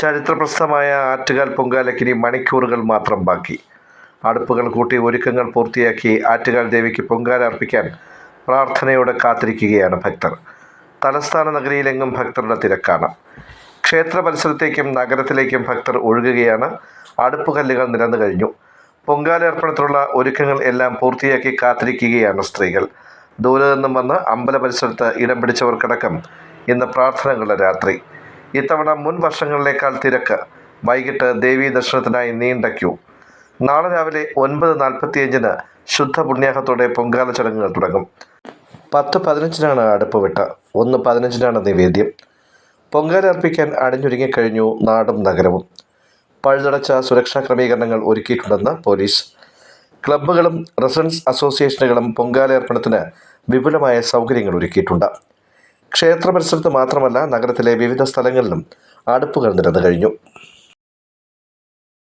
ചരിത്രപ്രസിദ്ധമായ ആറ്റുകാൽ പൊങ്കാലയ്ക്കിനി മണിക്കൂറുകൾ മാത്രം ബാക്കി. അടുപ്പുകൾ കൂട്ടി ഒരുക്കങ്ങൾ പൂർത്തിയാക്കി ആറ്റുകാൽ ദേവിക്ക് പൊങ്കാല അർപ്പിക്കാൻ പ്രാർത്ഥനയോടെ കാത്തിരിക്കുകയാണ് ഭക്തർ. തലസ്ഥാന നഗരിയിലെങ്ങും ഭക്തരുടെ തിരക്കാണ്. ക്ഷേത്ര പരിസരത്തേക്കും നഗരത്തിലേക്കും ഭക്തർ ഒഴുകുകയാണ്. അടുപ്പുകല്ലുകൾ നിരന്നു കഴിഞ്ഞു. പൊങ്കാല അർപ്പണത്തിനുള്ള ഒരുക്കങ്ങൾ എല്ലാം പൂർത്തിയാക്കി കാത്തിരിക്കുകയാണ് സ്ത്രീകൾ. ദൂരെ നിന്നും വന്ന് അമ്പല പരിസരത്ത് ഇടം പിടിച്ചവർക്കടക്കം ഇന്ന് പ്രാർത്ഥനകളുടെ രാത്രി. ഇത്തവണ മുൻ വർഷങ്ങളിലേക്കാൾ തിരക്ക്. വൈകിട്ട് ദേവീ ദർശനത്തിനായി നീണ്ട ക്യൂ. നാളെ രാവിലെ ഒൻപത് നാൽപ്പത്തിയഞ്ചിന് ശുദ്ധ പുണ്യാഹത്തോടെ പൊങ്കാല ചടങ്ങുകൾ തുടങ്ങും. പത്ത് പതിനഞ്ചിനാണ് അടുപ്പ് വിട്ട. ഒന്ന് പതിനഞ്ചിനാണ് നിവേദ്യം. പൊങ്കാല അർപ്പിക്കാൻ അണിഞ്ഞൊരുങ്ങിക്കഴിഞ്ഞു നാടും നഗരവും. പഴുതടച്ച സുരക്ഷാ ക്രമീകരണങ്ങൾ ഒരുക്കിയിട്ടുണ്ടെന്ന് പോലീസ്. ക്ലബ്ബുകളും റെസിഡൻസ് അസോസിയേഷനുകളും പൊങ്കാല അർപ്പണത്തിന് വിപുലമായ സൗകര്യങ്ങൾ ഒരുക്കിയിട്ടുണ്ട്. ക്ഷേത്ര പരിസരത്ത് മാത്രമല്ല നഗരത്തിലെ വിവിധ സ്ഥലങ്ങളിലും അടുപ്പുകൾ നിരന്നു കഴിഞ്ഞു.